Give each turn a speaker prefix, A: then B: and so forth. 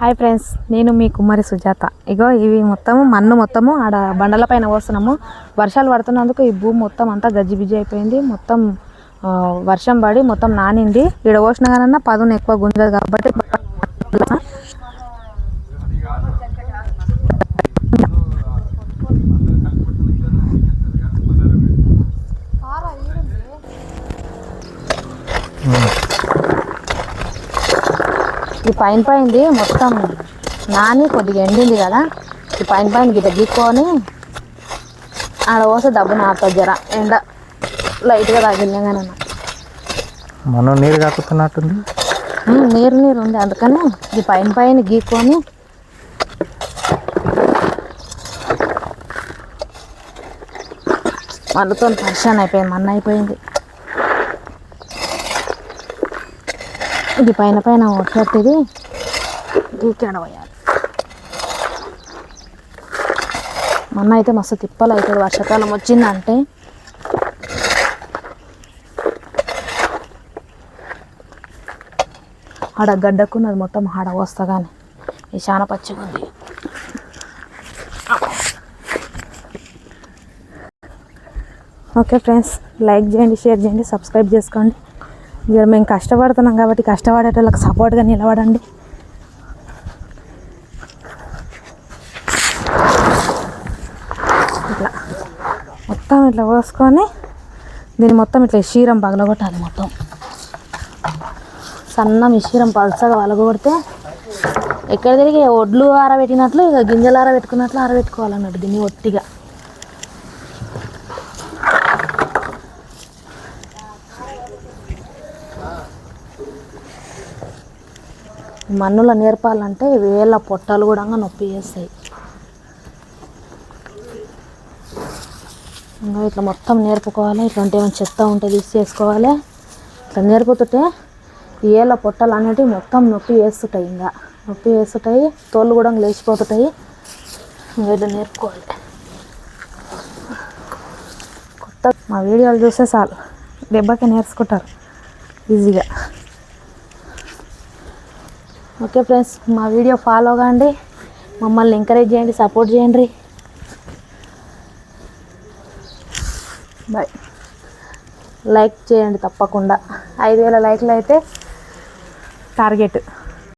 A: Hi friends నేను మీ కుమారి సుజాత. ఇగో ఇవి మొత్తము మన్ను మొత్తము ఆడ బండలపైన పోస్తున్నాము. వర్షాలు పడుతున్నందుకు ఈ భూమి మొత్తం అంతా గజ్జిబిజ్జి అయిపోయింది. మొత్తం వర్షం పడి మొత్తం నానింది. ఈడ పోసిన కానీ పదును ఎక్కువ గుంజదు కాబట్టి ఈ పైన పైనది మొత్తం నాని కొద్దిగా ఎండింది కదా. ఈ పైన పైన గిట్ట గీక్కొని ఆడ పోస్తే డబ్బు నాతో జర ఎండ లైట్గా తగిలినా కానీ అన్న.
B: మనం నీరు కాకుతున్నట్టుంది.
A: నీరు నీరు ఉంది అందుకని ఈ పైన పైన గీక్కొని మళ్ళీతో పరిశాన్ అయిపోయింది మన్న అయిపోయింది. ఇది పైన పైన ఒకటిది గీకాడ పోయాలి మొన్న అయితే మస్తు తిప్పలు అవుతుంది వర్షాకాలం వచ్చిందంటే. ఆడ గడ్డకున్నది మొత్తం ఆడ వస్తా కానీ ఈ చాలా పచ్చిగా ఉంది. ఓకే ఫ్రెండ్స్ లైక్ చేయండి షేర్ చేయండి సబ్స్క్రైబ్ చేసుకోండి. ఇక మేము కష్టపడుతున్నాం కాబట్టి కష్టపడేటోళ్ళకి సపోర్ట్గా నిలబడండి. ఇట్లా. మొత్తం ఇట్లా పోసుకొని దీన్ని మొత్తం ఇట్లా క్షీరం పగలగొట్టాలి మొత్తం. సన్న మిషీరం పల్చగా వలగొడితే ఎక్కడ తిరిగి ఒడ్లు ఆరబెట్టినట్లు ఇక గింజలు ఆరబెట్టుకున్నట్లు ఆరబెట్టుకోవాలన్నట్టు దీన్ని ఒట్టిగా. మన్నులో నేర్పాలంటే వేళ్ళ పొట్టాలు కూడా నొప్పి చేస్తాయి. ఇంకా ఇట్లా మొత్తం నేర్పుకోవాలి ఇట్లాంటి ఏమైనా చెత్త ఉంటే తీసి చేసుకోవాలి. ఇట్లా నేర్పుతుంటే ఏళ్ళ పొట్టలు అనేటివి మొత్తం నొప్పి వేస్తుంటాయి ఇంకా. నొప్పి వేస్తుంటాయి తోళ్ళు కూడా లేచిపోతుంటాయి. ఇంకా ఇట్లా నేర్పుకోవాలి. కొత్త మా వీడియోలు చూస్తే చాలు. దెబ్బకి నేర్చుకుంటారు. ఈజీగా. ఓకే ఫ్రెండ్స్ మా వీడియో ఫాలో కాండి. మమ్మల్ని ఎంకరేజ్ చేయండి సపోర్ట్ చేయండి. బాయ్ లైక్ చేయండి తప్పకుండా. ఐదు వేల లైక్లు అయితే టార్గెట్